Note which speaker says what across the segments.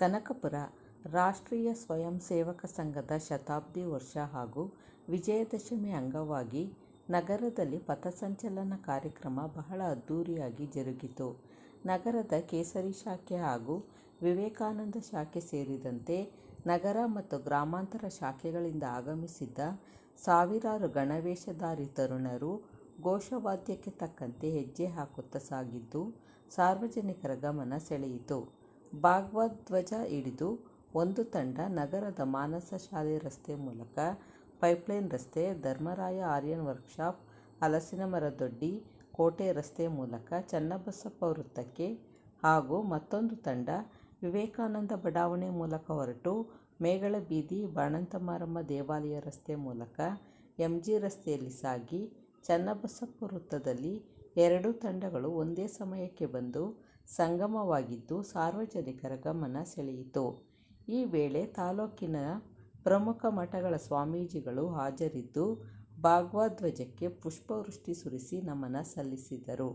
Speaker 1: ಕನಕಪುರ ರಾಷ್ಟ್ರೀಯ ಸ್ವಯಂ ಸೇವಕ ಸಂಘದ ಶತಾಬ್ದಿ ವರ್ಷ ಹಾಗೂ ವಿಜಯದಶಮಿ ಅಂಗವಾಗಿ ನಗರದಲ್ಲಿ ಪಥಸಂಚಲನ ಕಾರ್ಯಕ್ರಮ ಬಹಳ ಅದ್ಧೂರಿಯಾಗಿ ಜರುಗಿತು. ನಗರದ ಕೇಸರಿ ಶಾಖೆ ಹಾಗೂ ವಿವೇಕಾನಂದ ಶಾಖೆ ಸೇರಿದಂತೆ ನಗರ ಮತ್ತು ಗ್ರಾಮಾಂತರ ಶಾಖೆಗಳಿಂದ ಆಗಮಿಸಿದ್ದ ಸಾವಿರಾರು ಗಣವೇಷಧಾರಿ ತರುಣರು ಘೋಷವಾದ್ಯಕ್ಕೆ ತಕ್ಕಂತೆ ಹೆಜ್ಜೆ ಹಾಕುತ್ತಾ ಸಾಗಿದ್ದು ಸಾರ್ವಜನಿಕರ ಗಮನ ಸೆಳೆಯಿತು. ಭಗವಾಧ್ವಜ ಹಿಡಿದು ಒಂದು ತಂಡ ನಗರದ ಮಾನಸ ಶಾಲೆ ರಸ್ತೆ ಮೂಲಕ ಪೈಪ್ಲೈನ್ ರಸ್ತೆ, ಧರ್ಮರಾಯ ಆರ್ಯನ್ ವರ್ಕ್ಶಾಪ್, ಹಲಸಿನ ಮರದೊಡ್ಡಿ ಕೋಟೆ ರಸ್ತೆ ಮೂಲಕ ಚನ್ನಬಸಪ್ಪ ವೃತ್ತಕ್ಕೆ ಹಾಗೂ ಮತ್ತೊಂದು ತಂಡ ವಿವೇಕಾನಂದ ಬಡಾವಣೆ ಮೂಲಕ ಹೊರಟು ಮೇಗಳಬೀದಿ, ಬಾಣಂತಮಾರಮ್ಮ ದೇವಾಲಯ ರಸ್ತೆ ಮೂಲಕ ಎಂ. ಜಿ. ರಸ್ತೆಯಲ್ಲಿ ಸಾಗಿ ಚನ್ನಬಸಪ್ಪ ವೃತ್ತದಲ್ಲಿ ಎರಡೂ ತಂಡಗಳು ಒಂದೇ ಸಮಯಕ್ಕೆ ಬಂದು ಸಂಗಮವಾಗಿದ್ದು ಸಾರ್ವಜನಿಕರ ಗಮನ ಸೆಳೆಯಿತು. ಈ ವೇಳೆ ತಾಲೂಕಿನ ಪ್ರಮುಖ ಮಠಗಳ ಸ್ವಾಮೀಜಿಗಳು ಹಾಜರಿದ್ದು ಭಾಗವಧ್ವಜಕ್ಕೆ ಪುಷ್ಪವೃಷ್ಟಿ ಸುರಿಸಿ ನಮನ ಸಲ್ಲಿಸಿದರು.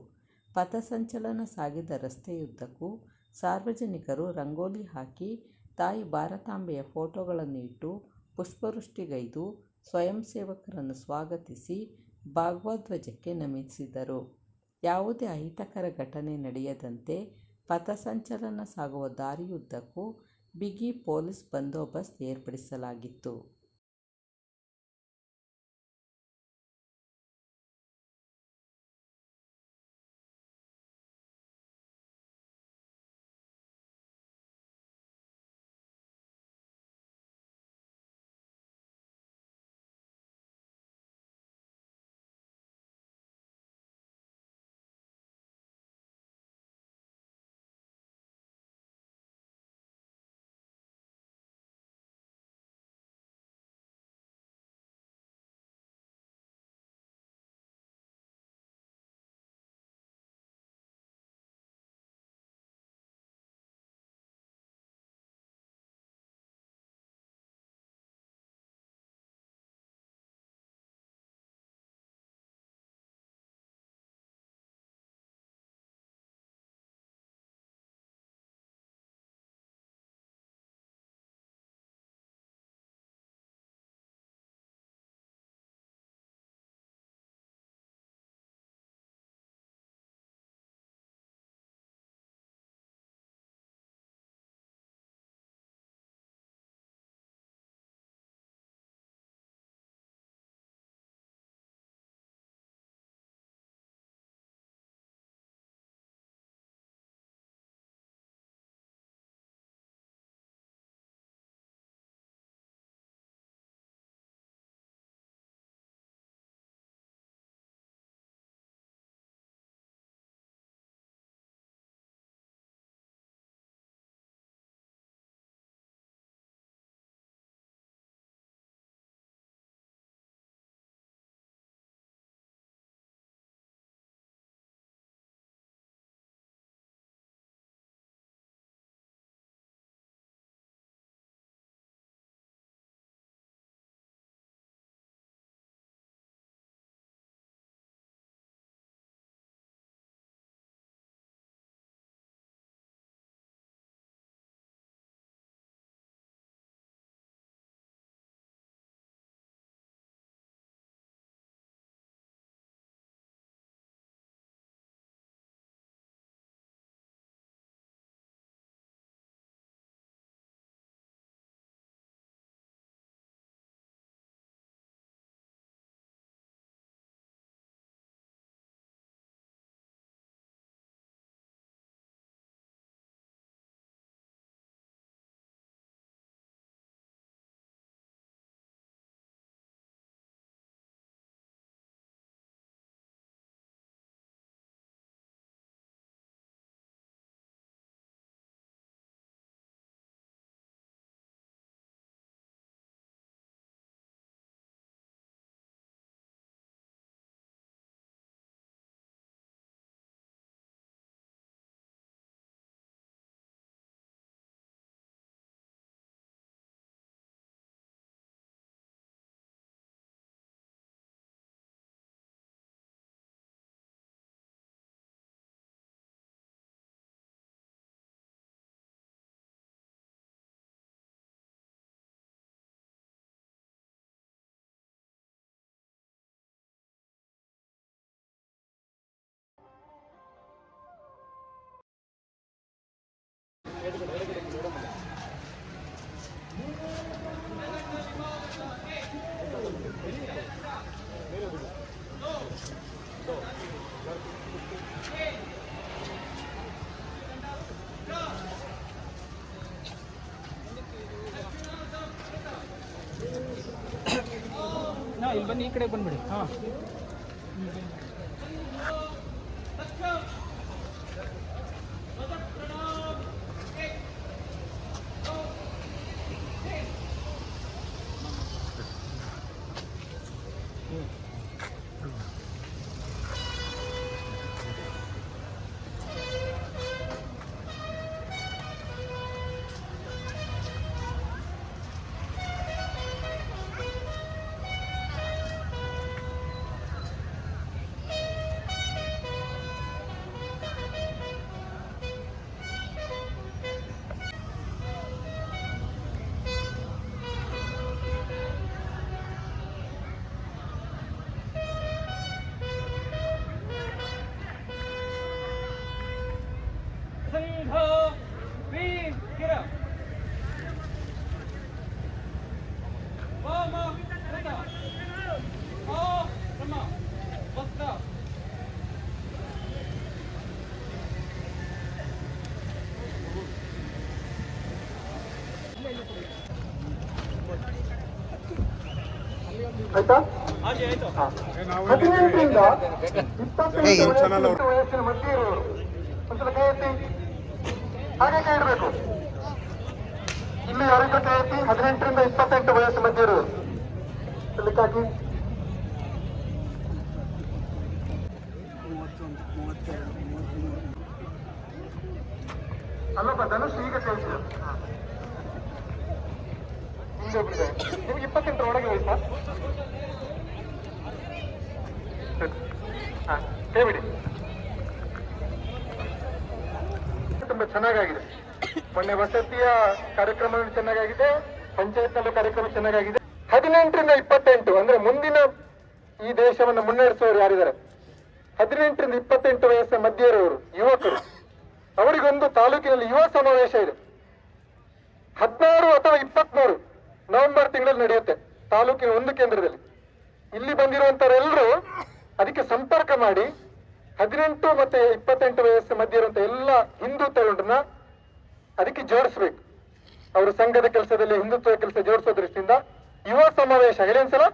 Speaker 1: ಪಥಸಂಚಲನ ಸಾಗಿದ ರಸ್ತೆಯುದ್ದಕ್ಕೂ ಸಾರ್ವಜನಿಕರು ರಂಗೋಲಿ ಹಾಕಿ ತಾಯಿ ಭಾರತಾಂಬೆಯ ಫೋಟೋಗಳನ್ನು ಇಟ್ಟು ಪುಷ್ಪವೃಷ್ಟಿಗೈದು ಸ್ವಯಂಸೇವಕರನ್ನು ಸ್ವಾಗತಿಸಿ ಭಾಗವಧ್ವಜಕ್ಕೆ ನಮಿಸಿದರು. ಯಾವುದೇ ಅಹಿತಕರ ಘಟನೆ ನಡೆಯದಂತೆ ಪಥಸಂಚಲನ ಸಾಗುವ ದಾರಿಯುದ್ದಕ್ಕೂ ಬಿಗಿ ಪೊಲೀಸ್ ಬಂದೋಬಸ್ತ್ ಏರ್ಪಡಿಸಲಾಗಿತ್ತು.
Speaker 2: ಇಲ್ಲಿ ಬನ್ನಿ ಈ ಕಡೆ ಬಂದ್ಬಿಡಿ ಹಾಂ
Speaker 3: ಆಯ್ತಾ? ಹದಿನೆಂಟರಿಂದ ಇಪ್ಪತ್ತೆಂಟು ವಯಸ್ಸಿನ ಮಧ್ಯೆ ಇರುವವರು ಒಂದ್ಸಲ ಕೈ ಎತ್ತಿ ಹಾಗೆ ಕೈ ಇಡಬೇಕು ಇಲ್ಲಿ ಯಾರಿಗೂ ಕೈ ಎತ್ತಿ ಹದಿನೆಂಟರಿಂದ ಇಪ್ಪತ್ತೆಂಟು ವಯಸ್ಸಿನ ಮಧ್ಯೆ ಇರುವರು ಲೆಕ್ಕಾಕಿ ಅಲ್ಲಪ್ಪ ಧನುಷ್ ಈಗ ಕಳಿಸಿದ್ರು ಇಪ್ಪತ್ತೆಂಟರ ಒಳಗೆ ಸರ್. ಹಾ, ಹೇಳ್ಬಿಡಿ. ತುಂಬಾ ಚೆನ್ನಾಗಾಗಿದೆ. ಮೊನ್ನೆ ವಸತಿಯ ಕಾರ್ಯಕ್ರಮ ಚೆನ್ನಾಗಾಗಿದೆ, ಪಂಚಾಯತ್ನಲ್ಲೂ ಕಾರ್ಯಕ್ರಮ ಚೆನ್ನಾಗಾಗಿದೆ. ಹದಿನೆಂಟರಿಂದ ಇಪ್ಪತ್ತೆಂಟು, ಅಂದ್ರೆ ಮುಂದಿನ ಈ ದೇಶವನ್ನು ಮುನ್ನಡೆಸುವವರು ಯಾರಿದ್ದಾರೆ? ಹದಿನೆಂಟರಿಂದ ಇಪ್ಪತ್ತೆಂಟು ವಯಸ್ಸಿನ ಮಧ್ಯೆ ಇರುವವರು ಯುವಕರು. ಅವರಿಗೊಂದು ತಾಲೂಕಿನಲ್ಲಿ ಯುವ ಸಮಾವೇಶ ಇದೆ. ಹದಿನಾರು ಅಥವಾ ಇಪ್ಪತ್ಮೂರು. ನವೆಂಬರ್ ತಿಂಗಳಲ್ಲಿ ನಡೆಯುತ್ತೆ, ತಾಲೂಕಿನ ಒಂದು ಕೇಂದ್ರದಲ್ಲಿ. ಇಲ್ಲಿ ಬಂದಿರುವಂತವರೆಲ್ಲರೂ ಅದಕ್ಕೆ ಸಂಪರ್ಕ ಮಾಡಿ, ಹದಿನೆಂಟು ಮತ್ತೆ ಇಪ್ಪತ್ತೆಂಟು ವಯಸ್ಸು ಮಧ್ಯೆ ಇರುವಂತ ಎಲ್ಲ ಹಿಂದೂ ತರುಣರನ್ನ ಅದಕ್ಕೆ ಜೋಡಿಸ್ಬೇಕು. ಅವರು ಸಂಘದ ಕೆಲಸದಲ್ಲಿ ಹಿಂದುತ್ವ ಕೆಲಸ ಜೋಡಿಸೋ ದೃಷ್ಟಿಯಿಂದ ಯುವ ಸಮಾವೇಶ, ಹೇಳಿ ಒಂದ್ಸಲ.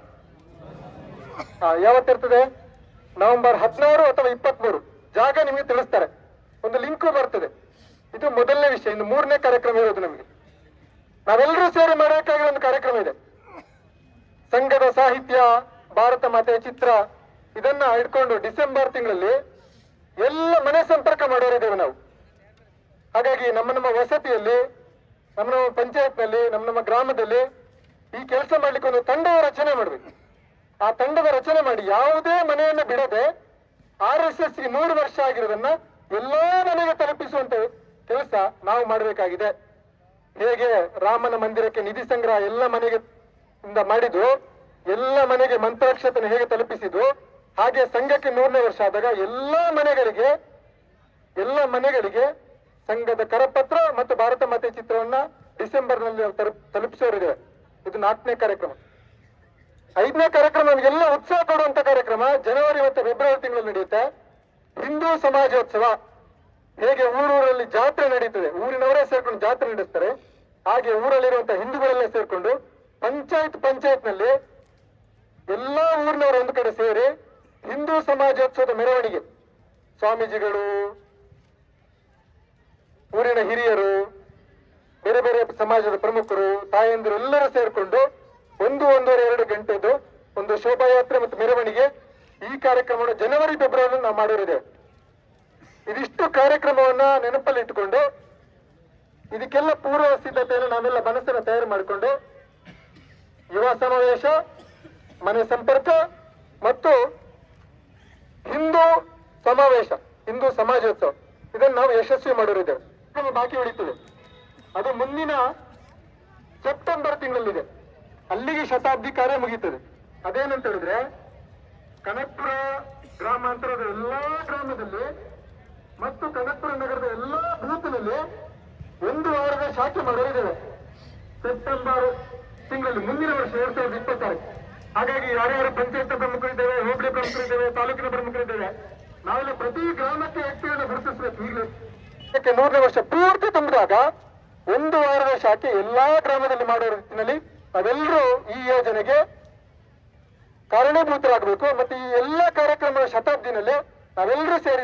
Speaker 3: ಯಾವತ್ತಿರ್ತದೆ? ನವೆಂಬರ್ ಹದಿನಾರು ಅಥವಾ ಇಪ್ಪತ್ಮೂರು. ಜಾಗ ನಿಮಗೆ ತಿಳಿಸ್ತಾರೆ. ಒಂದು ಲಿಂಕು ಬರ್ತದೆ. ಇದು ಮೊದಲನೇ ವಿಷಯ, ಇನ್ನು ಮೂರನೇ ಕಾರ್ಯಕ್ರಮ ಇರೋದು ನಮಗೆ. ನಾವೆಲ್ಲರೂ ಸೇರಿ ಮಾಡಬೇಕಾಗಿರೋ ಒಂದು ಕಾರ್ಯಕ್ರಮ ಇದೆ. ಸಂಘದ ಸಾಹಿತ್ಯ, ಭಾರತ ಮಾತೆಯ ಚಿತ್ರ, ಇದನ್ನ ಇಟ್ಕೊಂಡು ಡಿಸೆಂಬರ್ ತಿಂಗಳಲ್ಲಿ ಎಲ್ಲ ಮನೆ ಸಂಪರ್ಕ ಮಾಡೋರಿದ್ದೇವೆ ನಾವು. ಹಾಗಾಗಿ ನಮ್ಮ ನಮ್ಮ ವಸತಿಯಲ್ಲಿ, ನಮ್ಮ ನಮ್ಮ ಪಂಚಾಯತ್ನಲ್ಲಿ, ನಮ್ಮ ನಮ್ಮ ಗ್ರಾಮದಲ್ಲಿ ಈ ಕೆಲಸ ಮಾಡ್ಲಿಕ್ಕೆ ಒಂದು ತಂಡದ ರಚನೆ ಮಾಡಬೇಕು. ಆ ತಂಡದ ರಚನೆ ಮಾಡಿ ಯಾವುದೇ ಮನೆಯನ್ನ ಬಿಡದೆ ಆರ್ ಎಸ್ ಎಸ್ ನೂರು ವರ್ಷ ಆಗಿರೋದನ್ನ ಎಲ್ಲಾ ಮನೆಗೆ ತಲುಪಿಸುವಂತ ಕೆಲಸ ನಾವು ಮಾಡಬೇಕಾಗಿದೆ. ಹೇಗೆ ರಾಮನ ಮಂದಿರಕ್ಕೆ ನಿಧಿ ಸಂಗ್ರಹ ಎಲ್ಲ ಮನೆಗೆ ಇಂದ ಮಾಡಿದ್ದು, ಎಲ್ಲ ಮನೆಗೆ ಮಂತ್ರಾಕ್ಷತನ ಹೇಗೆ ತಲುಪಿಸಿದ್ದು, ಹಾಗೆ ಸಂಘಕ್ಕೆ ನೂರನೇ ವರ್ಷ ಆದಾಗ ಎಲ್ಲ ಮನೆಗಳಿಗೆ ಎಲ್ಲ ಮನೆಗಳಿಗೆ ಸಂಘದ ಕರಪತ್ರ ಮತ್ತು ಭಾರತ ಮಾತೆ ಚಿತ್ರವನ್ನ ಡಿಸೆಂಬರ್ನಲ್ಲಿ ತಲುಪಿಸೋರು ತಲುಪ್- ತಲುಪಿಸೋರಿದೆ. ಇದು ನಾಲ್ಕನೇ ಕಾರ್ಯಕ್ರಮ. ಐದನೇ ಕಾರ್ಯಕ್ರಮ ನಮಗೆಲ್ಲ ಉತ್ಸಾಹ ಕೊಡುವಂತ ಕಾರ್ಯಕ್ರಮ ಜನವರಿ ಮತ್ತು ಫೆಬ್ರವರಿ ತಿಂಗಳಲ್ಲಿ ನಡೆಯುತ್ತೆ. ಹಿಂದೂ ಸಮಾಜೋತ್ಸವ ಹೇಗೆ ಊರೂರಲ್ಲಿ ಜಾತ್ರೆ ನಡೀತದೆ, ಊರಿನವರೇ ಸೇರ್ಕೊಂಡು ಜಾತ್ರೆ ನಡೆಸ್ತಾರೆ ಹಾಗೆ ಊರಲ್ಲಿರುವಂತಹ ಹಿಂದೂಗಳೆಲ್ಲ ಸೇರ್ಕೊಂಡು ಪಂಚಾಯತ್ ಪಂಚಾಯತ್ನಲ್ಲಿ ಎಲ್ಲಾ ಊರಿನವರು ಒಂದು ಕಡೆ ಸೇರಿ ಹಿಂದೂ ಸಮಾಜೋತ್ಸವದ ಮೆರವಣಿಗೆ. ಸ್ವಾಮೀಜಿಗಳು, ಊರಿನ ಹಿರಿಯರು, ಬೇರೆ ಬೇರೆ ಸಮಾಜದ ಪ್ರಮುಖರು, ತಾಯಂದಿರು ಎಲ್ಲರೂ ಸೇರಿಕೊಂಡು ಒಂದು, ಒಂದೂವರೆ, ಎರಡು ಗಂಟೆದು ಒಂದು ಶೋಭಾಯಾತ್ರೆ ಮತ್ತು ಮೆರವಣಿಗೆ ಈ ಕಾರ್ಯಕ್ರಮವನ್ನು ಜನವರಿ ಫೆಬ್ರವರಿ ನಾವು ಮಾಡಿರಿದೆ. ಇದಿಷ್ಟು ಕಾರ್ಯಕ್ರಮವನ್ನ ನೆನಪಲ್ಲಿ ಇಟ್ಟುಕೊಂಡು ಇದಕ್ಕೆಲ್ಲ ಪೂರ್ವ ಸಿದ್ಧತೆಯನ್ನು ನಾವೆಲ್ಲ ಮನಸ್ಸನ್ನ ತಯಾರು ಮಾಡಿಕೊಂಡು ಯುವ ಸಮಾವೇಶ, ಮನೆ ಸಂಪರ್ಕ ಮತ್ತು ಹಿಂದೂ ಸಮಾವೇಶ, ಹಿಂದೂ ಸಮಾಜೋತ್ಸವ. ಇದನ್ನು ನಾವು ಯಶಸ್ವಿ ನಮ್ಮ ಬಾಕಿ ಉಳಿತದೆ. ಅದು ಮುಂದಿನ ಸೆಪ್ಟೆಂಬರ್ ತಿಂಗಳಲ್ಲಿದೆ. ಅಲ್ಲಿಗೆ ಶತಾಬ್ದಿ ಕಾರ್ಯ ಮುಗೀತದೆ. ಅದೇನಂತ ಹೇಳಿದ್ರೆ, ಕನಕಪುರ ಗ್ರಾಮಾಂತರದ ಎಲ್ಲಾ ಗ್ರಾಮದಲ್ಲಿ ಮತ್ತು ಕನಕಪುರ ನಗರದ ಎಲ್ಲಾ ಶಾಖೆ ಮಾಡೋರಿದ್ದೇವೆ ಸೆಪ್ಟೆಂಬರ್ ತಿಂಗಳಲ್ಲಿ ಮುಂದಿನ ವರ್ಷ ಎರಡ್ ಸಾವಿರದ ಇಪ್ಪತ್ತಾರು. ಹಾಗಾಗಿ ಯಾರ್ಯಾರು ಪಂಚಾಯತ್ ಪ್ರಮುಖರಿದ್ದೇವೆ ಹೋಬಳಿ ಪ್ರಮುಖರಿದ್ದೇವೆ ತಾಲೂಕಿನ ಪ್ರಮುಖರಿದ್ದೇವೆ ನಾವೆಲ್ಲ ಪ್ರತಿ ಗ್ರಾಮಕ್ಕೆ ವ್ಯಕ್ತಿಯನ್ನು ಗುರುತಿಸಬೇಕು ಈಗಲೇ. ಮೂರನೇ ವರ್ಷ ಪೂರ್ತಿ ತುಂಬಿದಾಗ ಒಂದು ವಾರದ ಶಾಖೆ ಎಲ್ಲಾ ಗ್ರಾಮದಲ್ಲಿ ಮಾಡುವ ನಿಟ್ಟಿನಲ್ಲಿ ನಾವೆಲ್ಲರೂ ಈ ಯೋಜನೆಗೆ ಕಾರಣೀಭೂತರಾಗಬೇಕು. ಮತ್ತೆ ಈ ಎಲ್ಲ ಕಾರ್ಯಕ್ರಮದ ಶತಾಬ್ದಿನಲ್ಲಿ ನಾವೆಲ್ಲರೂ ಸೇರಿ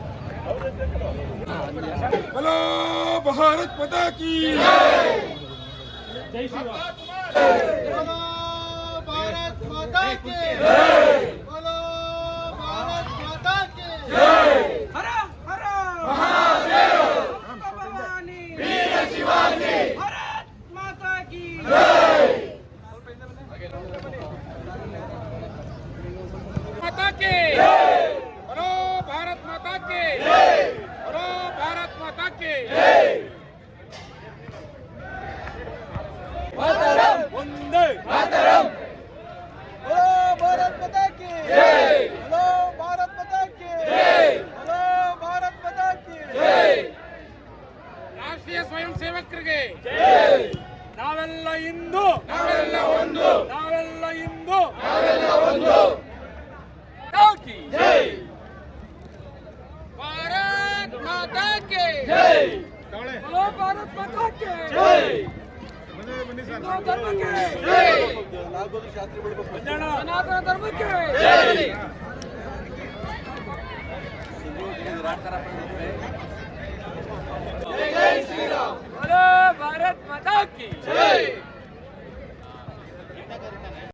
Speaker 4: बोलो भारत पता की
Speaker 5: जय। श्री राम। भारत
Speaker 4: पता की ಒಂದೇ
Speaker 5: बोलो भारत माता की बोलो भारत माता की बोलो भारत माता की
Speaker 4: ರಾಷ್ಟ್ರೀಯ ಸ್ವಯಂ ಸೇವಕರಿಗೆ ನಾವೆಲ್ಲ ಇಂದು ನಾವೆಲ್ಲ ಒಂದು ನಾವೆಲ್ಲ ಇಂದು ನಾವೆಲ್ಲ ಒಂದು ಭಾರತ್ ಮಾತಾ ಕೆ बोलो भारत माता के ಹಿಂದೂ ಧರ್ಮಕ್ಕೆ ಸನಾತನ ಧರ್ಮಕ್ಕೆ बोलो भारत माता की